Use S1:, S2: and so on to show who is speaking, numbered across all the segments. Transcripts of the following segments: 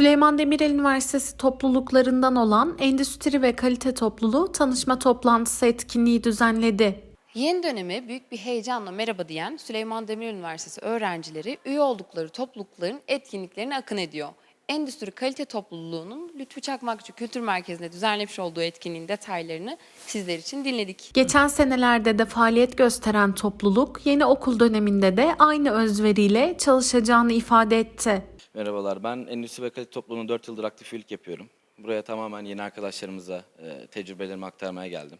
S1: Süleyman Demirel Üniversitesi topluluklarından olan Endüstri ve Kalite Topluluğu tanışma toplantısı etkinliği düzenledi.
S2: Yeni döneme büyük bir heyecanla merhaba diyen Süleyman Demirel Üniversitesi öğrencileri üye oldukları toplulukların etkinliklerine akın ediyor. Endüstri Kalite Topluluğu'nun Lütfü Çakmakçı Kültür Merkezi'nde düzenlemiş olduğu etkinliğin detaylarını sizler için dinledik.
S1: Geçen senelerde de faaliyet gösteren topluluk yeni okul döneminde de aynı özveriyle çalışacağını ifade etti.
S3: Merhabalar, ben Endüstri ve Kalite Topluluğu'nda 4 yıldır aktif üyelik yapıyorum. Buraya tamamen yeni arkadaşlarımıza e, tecrübelerimi aktarmaya geldim.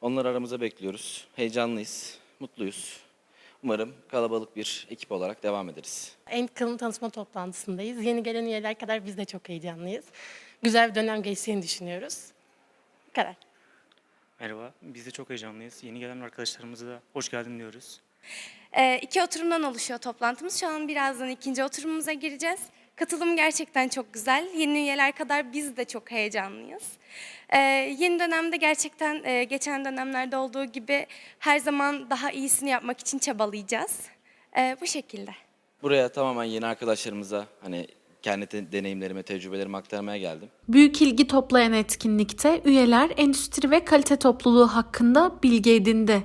S3: Onları aramıza bekliyoruz. Heyecanlıyız, mutluyuz. Umarım kalabalık bir ekip olarak devam ederiz.
S4: En kalın tanışma toplantısındayız. Yeni gelen üyeler kadar biz de çok heyecanlıyız. Güzel bir dönem geçeceğini düşünüyoruz. Bu kadar.
S5: Merhaba, biz de çok heyecanlıyız. Yeni gelen arkadaşlarımıza da hoş geldin diyoruz.
S6: Ee, iki oturumdan oluşuyor toplantımız. Şu an birazdan ikinci oturumumuza gireceğiz. Katılım gerçekten çok güzel. Yeni üyeler kadar biz de çok heyecanlıyız. Ee, yeni dönemde gerçekten e, geçen dönemlerde olduğu gibi her zaman daha iyisini yapmak için çabalayacağız. Ee, bu şekilde.
S3: Buraya tamamen yeni arkadaşlarımıza hani kendi te- deneyimlerimi, tecrübelerimi aktarmaya geldim.
S1: Büyük ilgi toplayan etkinlikte üyeler endüstri ve kalite topluluğu hakkında bilgi edindi.